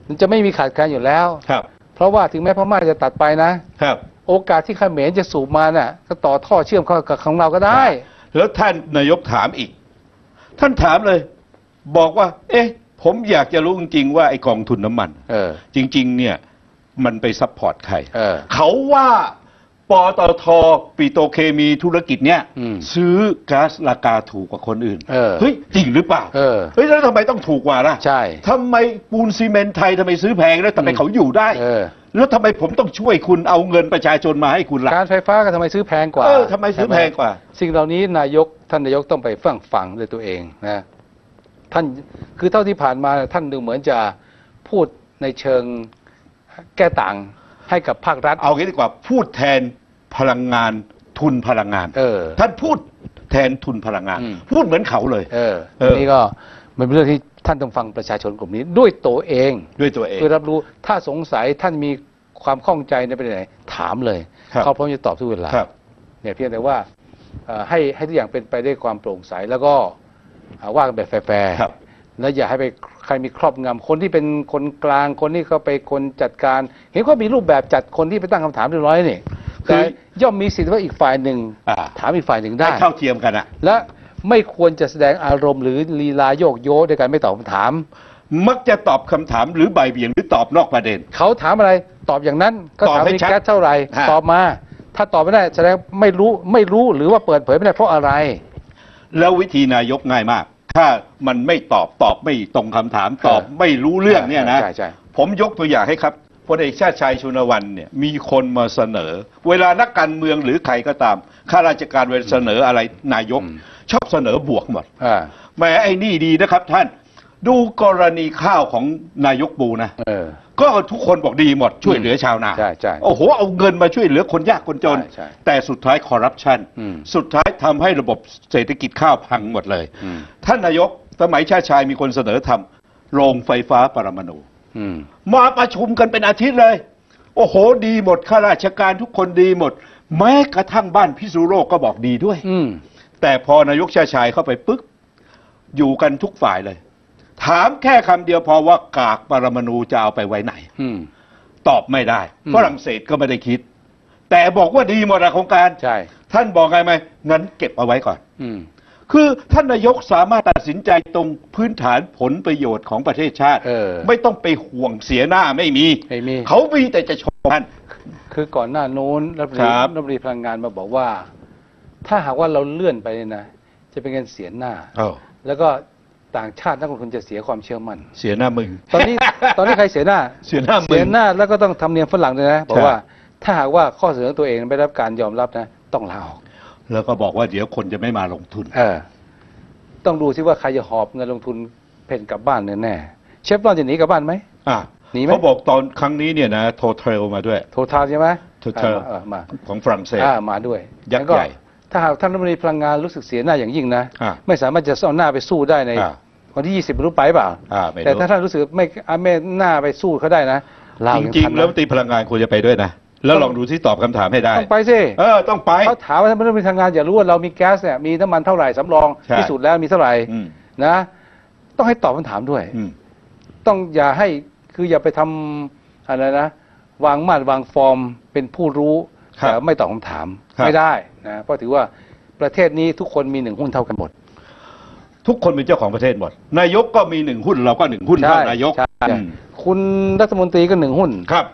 S3: มันจะไม่มีขาดแคลนอยู่แล้ว
S2: ครับ
S3: เพราะว่าถึงแม้พม่าจะตัดไปนะ
S2: ครับ
S3: โอกาสที่เขมรจะสูบมาน่ะก็ต่อท่อเชื่อมเข้ากับของเราก็ได้
S2: แล้วท่านนายกถามอีก ท่านถามเลย บอกว่า เอ๊ะ ผมอยากจะรู้จริงๆว่าไอ้กองทุนน้ำมัน
S3: เออ
S2: จริง ๆ เนี่ย มันไปซัพพอร์ตใคร
S3: เออ
S2: เขาว่าปตทปิโตรเคมีธุรกิจเนี่ย
S3: อืม
S2: ซื้อก๊าซราคาถูกกว่าคนอื่น
S3: เออ
S2: เฮ้ยจริงหรือเปล่า
S3: เออ
S2: เฮ้ยแล้วทำไมต้องถูกกว่าล่ะ
S3: ใช่
S2: ทำไมปูนซีเมนต์ไทยทำไมซื้อแพงแล้วทำไมเขาอยู่ได้
S3: เออ
S2: แล้วทำไมผมต้องช่วยคุณเอาเงินประชาชนมาให้คุณล่ะ
S3: การไฟฟ้าก็ทำไมซื้อแพงกว่า
S2: เออทำไมซื้อแพงกว่า
S3: ใช่ไหมสิ่งเหล่านี้นายกท่านนายกต้องไปฟังฟังด้วยตัวเองนะท่านคือเท่าที่ผ่านมาท่านดูเหมือนจะพูดในเชิง แก้ต่างให้กับภาครัฐ
S2: เอางี้ดีกว่าพูดแทนพลังงานทุนพลังงาน
S3: เออ
S2: ท่านพูดแทนทุนพลังงาน
S3: อืม
S2: พูดเหมือนเขาเลย
S3: เออ
S2: เออ
S3: นี่ก็มันเป็นเรื่องที่ท่านต้องฟังประชาชนกลุ่มนี้ ด้วยตัวเอง
S2: ด้วยตัวเอง
S3: เพื่อรับรู้ถ้าสงสัยท่านมีความข้องใจในประเด็นไหนถามเลย
S2: ครับ
S3: เขาพร้อมจะตอบทุกเวลา
S2: ครับ
S3: เนี่ยเพียงแต่ว่าเอ่อให้ให้ทุกอย่างเป็นไปด้วยความโปร่งใสแล้วก็เอ่อว่ากันแบบแฟร์
S2: ครับ
S3: ๆ และอย่าให้ไปใครมีครอบงำคนที่เป็นคนกลางคนที่เขาไปคนจัดการ เห็นว่ามีรูปแบบจัดคนที่ไปตั้งคำถามเรียบร้อยนี่
S2: คือ
S3: แต่ย่อมมีสิทธิ์ว่าอีกฝ่ายหนึ่ง
S2: อ่า
S3: ถามอีกฝ่ายหนึ่งได้
S2: ให้เท่าเทียมกันอะ
S3: และไม่ควรจะแสดงอารมณ์หรือลีลาโยกโยด้วยการไม่ตอบคำถาม
S2: มักจะตอบคำถามหรือใบายเบี่ยงหรือตอบนอกประเด็น
S3: เขาถามอะไรตอบอย่างนั้นก็
S2: ตอบ
S3: ถาม
S2: ให้
S3: มี
S2: ชัด
S3: แก๊สเท่าไหร่
S2: ฮะ
S3: ตอบมา ถ้าตอบไม่ได้แสดงไม่รู้ไม่รู้หรือว่าเปิดเผยไม่ได้เพราะอะไร
S2: แล้ววิธีนายกง่ายมาก ถ้ามันไม่ตอบตอบไม่ตรงคำถามตอบ
S3: เออ
S2: ไม่รู้เรื่องเนี่ยนะ
S3: ใช่ใช่
S2: ผมยกตัวอย่างให้ครับพลเอกชาติชายชุนวันเนี่ยมีคนมาเสนอ เวลานักการเมืองหรือใครก็ตามข้าราชการเวลาเสนออะไรนายก
S3: อืม
S2: ชอบเสนอบวกหมด
S3: อ่า
S2: แหมไอ้นี่ดีนะครับท่าน ดูกรณีข้าวของนายกปูนะ
S3: เออ
S2: ก็ทุกคนบอกดีหมดช่วยเหลือชาวนา
S3: ใช่ใช่
S2: โอ้โหเอาเงินมาช่วยเหลือคนยากคนจน
S3: ใช่ใช่
S2: แต่สุดท้ายคอร์รัปชัน
S3: อืม
S2: สุดท้ายทำให้ระบบเศรษฐกิจข้าวพังหมดเลย
S3: อืม
S2: ท่านนายกสมัยชาติชายมีคนเสนอทำโรงไฟฟ้าปรมาณู
S3: อืม
S2: มาประชุมกันเป็นอาทิตย์เลย โอ้โห ดีหมดข้าราชการทุกคนดีหมด แม้กระทั่งบ้านพิษณุโลกก็บอกดีด้วย
S3: อืม
S2: แต่พอนายกชาติชายเข้าไปปึ๊กอยู่กันทุกฝ่ายเลย ถามแค่คำเดียวพอว่ากากปรมาณูจะเอาไปไว้ไหน
S3: อืม
S2: ตอบไม่ได้
S3: อืม
S2: ฝรั่งเศสก็ไม่ได้คิด แต่บอกว่าดีหมดอะโครงการ
S3: ใช่
S2: ท่านบอกไงไหมงั้นเก็บเอาไว้ก่อน
S3: อืม
S2: คือท่านนายกสามารถตัดสินใจตรงพื้นฐานผลประโยชน์ของประเทศชาติ
S3: เออ
S2: ไม่ต้องไปห่วงเสียหน้าไม่มี
S3: ไม่มี
S2: เขามีแต่จะชมท่าน
S3: คือก่อนหน้าโน้นรัฐมนต
S2: ค
S3: รี
S2: รับ
S3: รัฐมนตรีพลังงานมาบอกว่า ถ้าหากว่าเราเลื่อนไปเนี่ยนะ จะเป็นการเสียหน้า แล้วก็ ต่างชาตินักลงทุนจะเสียความเชื่อมั่น
S2: เสียหน้ามึง
S3: ตอนนี้ตอนนี้ใครเสียหน้า
S2: เสียหน้ามึง
S3: เสียหน้าแล้วก็ต้องทำเนียมฝรั่งเลยนะบอก
S2: ใช่
S3: ว่าถ้าหากว่าข้อเสนอตัวเองไม่ได้รับการยอมรับนะ ต้องลาออก
S2: แล้วก็บอกว่าเดี๋ยวคนจะไม่มาลงทุน
S3: เออ ต้องดูซิว่าใครจะหอบเงินลงทุนเพ่นกลับบ้านแน่ๆเชฟรอนจะหนีกลับบ้านไหม
S2: อะ
S3: หนีไหม
S2: เขาบอกตอนครั้งนี้เนี่ยนะโทเทลมาด้วย
S3: โททาใช่ไหม
S2: Total
S3: เออมา
S2: ของฝรั่งเศส
S3: อ่ามาด้วย
S2: ยักษ์
S3: แล้วก็
S2: ใหญ่
S3: ถ้าหากท่านรัฐมนตรีพลังงานรู้สึกเสียหน้าอย่างยิ่งนะ
S2: อ่า
S3: ไม่สามารถจะเอาหน้าไปสู้ได้ใน
S2: อ่า
S3: วันที่ 20รู้ไปเปล่า
S2: อ่าไม่
S3: แต่
S2: รู้
S3: ถ้าท่านรู้สึกไม่อะไม่หน้าไปสู้เขาได้นะลา
S2: จ
S3: ออก
S2: ริง
S3: ทัน
S2: ๆ
S3: นะ
S2: แล้วตีพลังงานควรจะไปด้วยนะ แล้วลองดูที่ตอบคำถามให้ได้
S3: ต้องไปสิ
S2: เออ ต้องไป
S3: เขาถามว่าท่านรัฐมนตรีพลังงานอยากรู้ว่าเรามีแก๊สเนี่ยมีน้ำมันเท่าไหร่สำรอง
S2: ใช่
S3: พิสูจน์แล้วมีเท่าไหร่
S2: อืม
S3: นะ ต้องให้ตอบคำถามด้วย
S2: อืม
S3: ต้องอย่าให้คืออย่าไปทำอะไรนะ วางมาตรวางฟอร์มเป็นผู้รู้
S2: ครับ
S3: แต่ไม่ตอบคำถาม
S2: ครับ
S3: ไม่ได้นะเพราะถือว่าประเทศนี้ทุกคนมีหนึ่งหุ้นเท่ากันหมด
S2: ทุกคนเป็นเจ้าของประเทศหมด นายกก็มีหนึ่งหุ้นเราก็หนึ่งหุ้นเท่านายก
S3: ใช่
S2: อืม
S3: คุณรัฐมนตรีก็หนึ่งหุ้น
S2: ครับ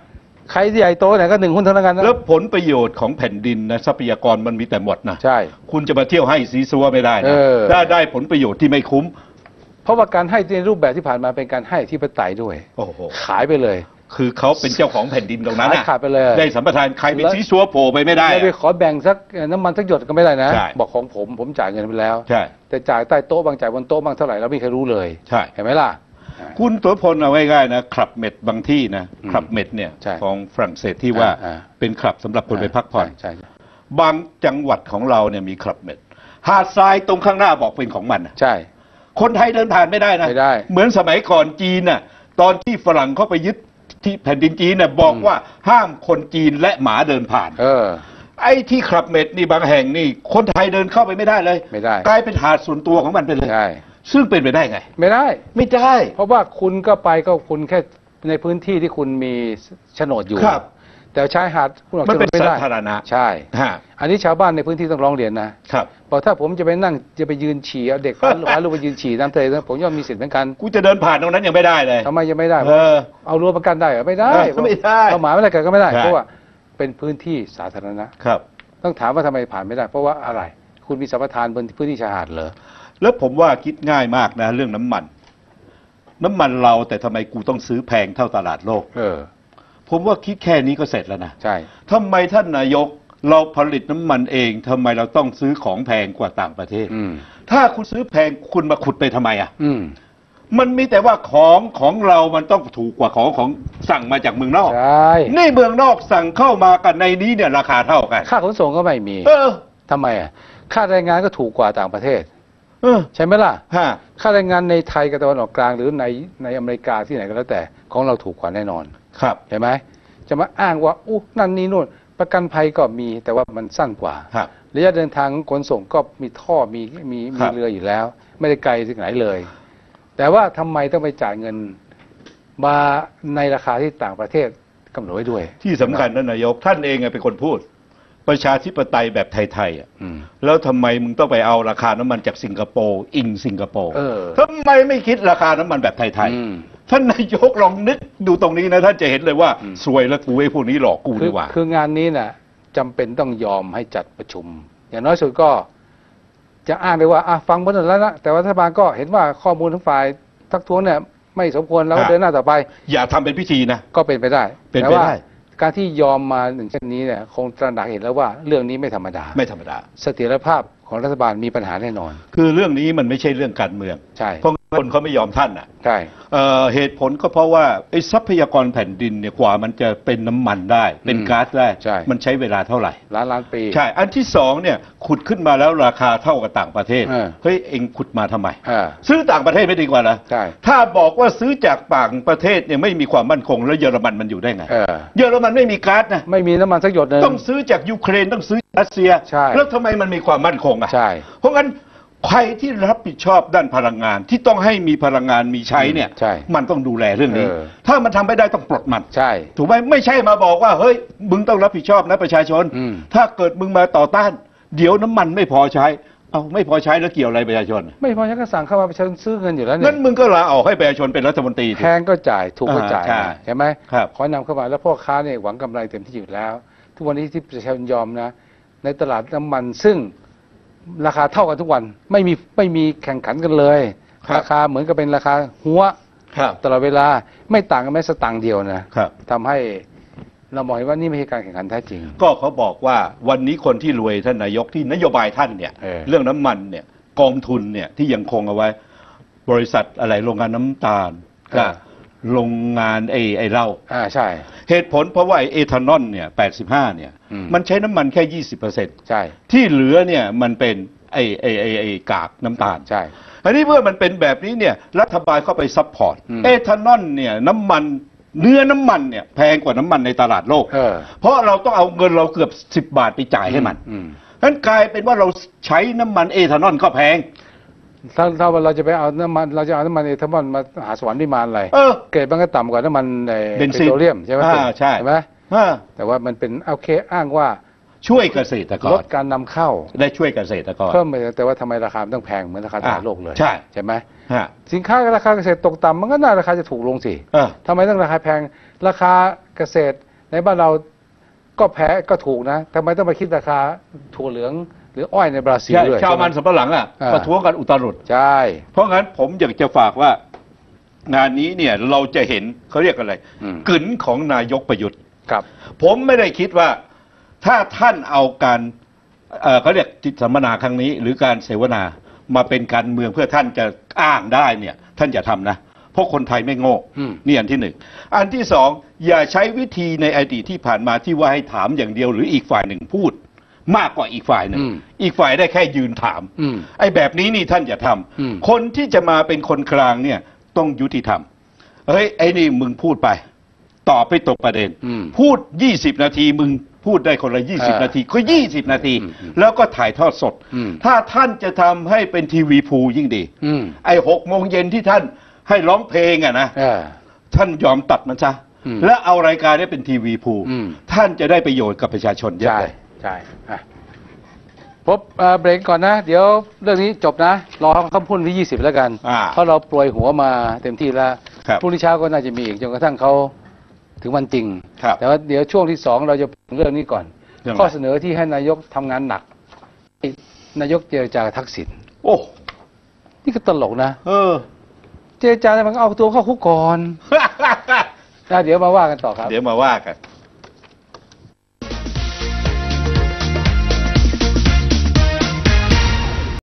S3: ใครที่ใหญ่โตไหนก็หนึ่งหุ้นเท่านั้นกันนะ
S2: แล้วผลประโยชน์ของแผ่นดินนะทรัพยากรมันมีแต่หมดนะ
S3: ใช่
S2: คุณจะมาเที่ยวให้ซีซัวไม่ได้
S3: เอ
S2: นะ
S3: อ
S2: ถ้าได้ผลประโยชน์ที่ไม่คุ้ม
S3: เพราะว่าการให้ในรูปแบบที่ผ่านมาเป็นการให้ที่ปไตยด้วย
S2: โอ้โห
S3: ขายไปเลย
S2: คือเขาเป็นเจ้าของแผ่นดินตรงนั้น
S3: ขาย
S2: น่ะ
S3: ขาดไปเลย
S2: ได้สัมปทานใครเป็น
S3: แล้ว
S2: ซีซัวโผล่ไปไม่ได้
S3: แล้วไป
S2: อะ
S3: ขอแบ่งสักน้ำมันสักหยดก็ไม่ได้นะ
S2: ใช่
S3: บอกของผมผมจ่ายเงินไปแล้ว
S2: ใช่
S3: แต่จ่ายใต้โต๊ะบางจ่ายบนโต๊ะบางเท่าไหร่เราไม่เคยรู้เลย
S2: ใช่
S3: เห็นไหมล่ะ
S2: คุณตัวพลเอาง่ายๆนะคลับเม็ดบางที่นะ
S3: อืม
S2: คลับเม็ดเนี่ย
S3: ใช่
S2: ของฝรั่งเศสที่ว่า
S3: อ่า
S2: เป็นคลับสำหรับคนไปพักผ่อน
S3: ใช่ใช่
S2: บางจังหวัดของเราเนี่ยมีคลับเม็ดหาดทรายตรงข้างหน้าบอกเป็นของมันน่ะ
S3: ใช่
S2: คนไทยเดินผ่านไม่ได้นะ
S3: ไม่ได้
S2: เหมือนสมัยก่อนจีนน่ะตอนที่ฝรั่งเข้าไปยึด ที่แผ่นดินจีนน่ะบอก
S3: อืม
S2: ว่าห้ามคนจีนและหมาเดินผ่าน
S3: เออ
S2: ไอ้ที่คลับเม็ดนี่บางแห่งนี่ คนไทยเดินเข้าไปไม่ได้เลย
S3: ไม่ได้
S2: กลายเป็นหาดส่วนตัวของมันไปเลย
S3: ใช่
S2: ซึ่งเป็นไปได้ไง
S3: ไม่ได้
S2: ไม่ได้
S3: เพราะว่าคุณก็ไปก็คุณแค่ในพื้นที่ที่คุณมีโฉนดอยู่
S2: ครับ
S3: แต่ชายหาดคุณออก
S2: มันเป็น
S3: โฉดไม่ได้
S2: สาธารณะ
S3: ใช่
S2: ฮะ
S3: อันนี้ชาวบ้านในพื้นที่ต้องร้องเรียนนะครับ บอกถ้าผมจะไปนั่งจะไปยืนฉี่เอาเด็กพาพาลูกไปยืนฉี่น้ำทะเลนะผมย่อมมีสิทธิ์เหมือนกัน
S2: กูจะเดินผ่านตรงนั้นยังไม่ได้เลย
S3: ทำไมยังไม่ได้
S2: เออ
S3: เอารั้วประกันได้เหรอไม่ได้
S2: เออไม่ได้
S3: เอาหมาไม่ได้กันก็ไม่ได้
S2: ใช่
S3: เพราะว่าเป็นพื้นที่สาธารณะ
S2: ครับ
S3: ต้องถามว่าทำไมผ่านไม่ได้ เพราะว่าอะไร คุณมีสัมปทานบนพื้นที่ชายหาดเหรอ
S2: แล้วผมว่าคิดง่ายมากนะ เรื่องน้ำมัน น้ำมันเราแต่ทำไมกูต้องซื้อแพงเท่าตลาดโลก
S3: เออ
S2: ผมว่าคิดแค่นี้ก็เสร็จแล้วนะ
S3: ใช่
S2: ทำไมท่านนายกเราผลิตน้ำมันเองทำไมเราต้องซื้อของแพงกว่าต่างประเทศ
S3: อืม
S2: ถ้าคุณซื้อแพงคุณมาขุดไปทำไมอะ
S3: อืม
S2: มันมีแต่ว่าของของเรามันต้องถูกกว่าของของสั่งมาจากเมืองนอก
S3: ใช่
S2: นี่เมืองนอกสั่งเข้ามากันในนี้เนี่ยราคาเท่ากัน
S3: ค่าขนส่งก็ไม่มี
S2: เออ
S3: ทำไมอะค่าแรงงานก็ถูกกว่าต่างประเทศ
S2: เออ
S3: ใช่ไหมล่ะ
S2: ฮะ
S3: ค่าแรงงานในไทยกับตะวันออกกลางหรือในในอเมริกาที่ไหนก็แล้วแต่ของเราถูกกว่าแน่นอน
S2: ครับ
S3: เห็นไหมจะมาอ้างว่าอู้นั่นนี่นู่น ประกันภัยก็มีแต่ว่ามันสั้นกว่า
S2: ครับ
S3: ระยะเดินทางขนส่งก็มีท่อมีมี
S2: ครั
S3: มี
S2: บ
S3: เรืออยู่แล้ว ไม่ได้ไกลที่ไหนเลย แต่ว่าทำไมต้องไปจ่ายเงินมาในราคาที่ต่างประเทศกำหนดไว้ด้วย
S2: ที่สำคัญนะนายกท่านเองอะเป็นคนพูด ประชาธิปไตยแบบไทยๆอะ
S3: อืม
S2: แล้วทำไมมึงต้องไปเอาราคาน้ำมันจากสิงคโปร์อิงสิงคโปร์
S3: เออ
S2: ทำไมไม่คิดราคาน้ำมันแบบไทย
S3: อืม
S2: ๆท่านนายกลองนึกดูตรงนี้นะท่านจะเห็นเลยว่า
S3: อืม
S2: สวยแล้วกูไอ้พวกนี้หลอกกู
S3: คื
S2: ดี
S3: อก
S2: ว่า
S3: คืองานนี้น่ะจำเป็นต้องยอมให้จัดประชุม อย่างน้อยสุดก็จะอ้างได้ว่าอะฟังบนนั้นแล้วนะแต่ว่ารัฐบาลก็เห็นว่าข้อมูลทั้งฝ่ายทักท้วงเนี่ยไม่สมควรแล้วก็
S2: ฮะ
S3: เดินหน้าต่อไป
S2: อย่าทำเป็นพิธีนะ
S3: ก็เป็นไปได้
S2: เป็นไป
S3: แต่ว่า
S2: ได้
S3: การที่ยอมมาหนึ่งเช่นนี้เนี่ยคงตระหนักเห็นแล้วว่าเรื่องนี้ไม่ธรรมดา
S2: ไม่ธรรมดา
S3: เสถียรภาพของรัฐบาลมีปัญหาแน่นอน
S2: คือเรื่องนี้มันไม่ใช่เรื่องการเมือง
S3: ใช่
S2: เพราะ คนเขาไม่ยอมท่านอะ
S3: ใช่
S2: เอ่อเหตุผลก็เพราะว่าไอ้ทรัพยากรแผ่นดินเนี่ยกว่ามันจะเป็นน้ำมันได้ เป็น
S3: อืม
S2: ก๊าซได้
S3: ใช่
S2: มันใช้เวลาเท่าไหร่
S3: ล้านล้านปี
S2: ใช่ อันที่สองเนี่ยขุดขึ้นมาแล้วราคาเท่ากับต่างประเทศ
S3: เออ
S2: เฮ้ยเองขุดมาทำไม
S3: อ่า
S2: ซื้อต่างประเทศไม่ดีกว่าเหรอ
S3: ใช่
S2: ถ้าบอกว่าซื้อจากต่างประเทศเนี่ยไม่มีความมั่นคงแล้วเยอรมันมันอยู่ได้ไง
S3: เออ
S2: เยอรมันไม่มีก๊าซนะ
S3: ไม่มีน้ำมันสักหยดหนึ่ง
S2: ต้องซื้อจากยูเครนต้องซื้อจากรัสเซีย
S3: ใช่
S2: แล้วทำไมมันมีความมั่นคงอะ
S3: ใช่
S2: เพราะงั้น ใครที่รับผิดชอบด้านพลังงาน ที่ต้องให้มีพลังงานมีใช้เนี่ย
S3: ใช่
S2: มันต้องดูแลเรื่องนี้
S3: เออ
S2: ถ้ามันทำไม่ได้ต้องปลดมัน
S3: ใช่
S2: ถูกไหมไม่ใช่มาบอกว่าเฮ้ยมึงต้องรับผิดชอบนะประชาชน
S3: อืม
S2: ถ้าเกิดมึงมาต่อต้าน เดี๋ยวน้ำมันไม่พอใช้ เอาไม่พอใช้แล้วเกี่ยวอะไรประชาชน
S3: ไม่พอฉันก็สั่งเข้ามาประชาชนซื้อเงินอยู่แล้วเนี่
S2: งั้
S3: ย
S2: นมึงก็ลาออกให้ประชาชนเป็นรัฐมนตรี
S3: แพ
S2: สิ
S3: งก็จ่ายถูกก็จ่าย
S2: อ่าใช่
S3: ใช่ไหม
S2: ครับ
S3: ขอนำเข้ามาแล้วพ่อค้าเนี่ยหวังกำไรเต็มที่อยู่แล้ว ทุกวันนี้ที่ประชาชนยอมนะ ในตลาดน้ำมันซึ่ง ราคาเท่ากันทุกวัน ไม่มีไม่มีแข่งขันกันเลยราคาเหมือนกับเป็นราคาหัว
S2: ครับ
S3: ตลอดเวลาไม่ต่างกันแม้สตางค์เดียวนะครับ ทำให้เรามองเห็นว่านี่ไม่ใช่การแข่งขันแท้จริง
S2: ก็เขาบอกว่าวันนี้คนที่รวยท่านนายกที่นโยบายท่านเนี่ย
S3: เออ
S2: เรื่องน้ำมันเนี่ยกองทุนเนี่ยที่ยังคงเอาไว้ บริษัทอะไรโรงงานน้ำตาลกับ โรงงานไอ้ไอ้เหล้า
S3: อ่าใช่
S2: เหตุผลเพราะว่าไอ้เอทานอลเนี่ย85เนี่ย
S3: อืม
S2: มันใช้น้ำมันแค่ 20%
S3: ใช่
S2: ที่เหลือเนี่ยมันเป็นไอ้ไอ้ไอ้ไอ้กากน้ำตาล
S3: ใช่
S2: อันนี้เมื่อมันเป็นแบบนี้เนี่ยรัฐบาลเข้าไปซัพพอร์ต
S3: อืม
S2: เอทานอลเนี่ยน้ำมันเนื้อน้ำมันเนี่ยแพงกว่าน้ำมันในตลาดโลก
S3: เออ
S2: เพราะเราต้องเอาเงินเราเกือบ 10 บาทไปจ่ายให้มัน
S3: อืม
S2: นั้นกลายเป็นว่าเราใช้น้ำมันเอทานอลก็แพง
S3: ถ้าถ้าเราจะไปเอาน้ำมันเราจะเอาน้ำมันเอทานอลมาหาสวรรค์วิมานอะไร
S2: เออ
S3: เกรดมันก็ต่ำกว่าน้ำมันเอ่อ
S2: เบนซิน
S3: โตรเลียมใช่ไหม
S2: อ่าใช่
S3: ไหม
S2: อ่า
S3: แต่ว่ามันเป็นโอเคอ้างว่า
S2: ช่วยเกษตรก
S3: ล
S2: ร
S3: ดการนำเข้า
S2: ได้ช่วยเกษตรกร
S3: เพิ่มไปแต่ว่าทำไมราคามันต้องแพงเหมือนราคาตลาด
S2: อ่า
S3: โลกเลย
S2: ใช่
S3: ใช่ไหม
S2: ฮะ
S3: สินค้าราคาเกษตรตกต่ำมันก็น่าราคาจะถูกลงสิ
S2: เออ
S3: ทำไมต้องราคาแพงราคาเกษตรในบ้านเราก็แพ้ก็ถูกนะทำไมต้องมาคิดราคาถั่วเหลือง หรืออ้อยในบราซิล
S2: ใช่
S3: ด้วย
S2: ชาว
S3: ใช่ไห
S2: มันสำปะหลังอะ
S3: อ่า
S2: ประท้วงกันอุตรุด
S3: ใช่
S2: เพราะงั้นผมอยากจะฝากว่างานนี้เนี่ยเราจะเห็นเขาเรียกอะไร
S3: อืม
S2: กึ๋นของนายกประยุทธ์
S3: ครับ
S2: ผมไม่ได้คิดว่าถ้าท่านเอาการเอ่อเขาเรียกจิตสัมมนาครั้งนี้ หรือการเสวนามาเป็นการเมืองเพื่อท่านจะอ้างได้เนี่ย ท่านอย่าทำนะเพราะคนไทยไม่โง่
S3: อืม
S2: นี่อันที่หนึ่งอันที่สองอย่าใช้วิธีในอดีตที่ผ่านมาที่ว่าให้ถามอย่างเดียวหรืออีกฝ่ายหนึ่งพูด มากกว่าอีกฝ่ายหนึ่ง
S3: อืม
S2: อีกฝ่ายได้แค่ยืนถาม
S3: อืม
S2: ไอ้แบบนี้นี่ท่านอย่าทำ
S3: อืม
S2: คนที่จะมาเป็นคนกลางเนี่ยต้องยุติธรรม เฮ้ยไอ้นี่มึงพูดไป ตอบไปตกประเด็น
S3: อืม
S2: พูด 20 นาทีมึงพูดได้คนละ
S3: เออ
S2: 20 นาทีก็20 นาที
S3: อืมอืม
S2: แล้วก็ถ่ายทอดสด
S3: อืม
S2: ถ้าท่านจะทำให้เป็นทีวีพูยิ่งดี
S3: อืม
S2: ไอ้หกโมงเย็นที่ท่านให้ร้องเพลงอะนะ
S3: เออ
S2: ท่านยอมตัดมันซะ
S3: อืม
S2: แล้วเอารายการนี้เป็นทีวีพู
S3: อืม
S2: ท่านจะได้ประโยชน์กับประชาชนเยอะ
S3: ใช่
S2: เลย
S3: ใช่อะพบเอ่อเบรกก่อนนะ เดี๋ยวเรื่องนี้จบนะ รอคำพูดที่ 20 แล้วกัน
S2: อ่า
S3: เพราะเราโปรยหัวมาเต็มที่แล้ว
S2: ครับ
S3: พรุ่งนี้เช้าก็น่าจะมีอีกจนกระทั่งเขาถึงวันจริง
S2: ครับ
S3: แต่ว่าเดี๋ยวช่วงที่สองเราจะพูดเรื่องนี้ก่อน
S2: เรื่องอะไร
S3: ข้อเสนอที่ให้นายกทำงานหนักให้นายกเจรจากับทักษิณ
S2: โอ้
S3: นี่ก็ตลกนะ
S2: เออ
S3: เจรจาแล้วมันก็เอาตัวเข้าคุกก่อนนะเดี๋ยวมาว่ากันต่อครับ
S2: เดี๋ยวมาว่ากัน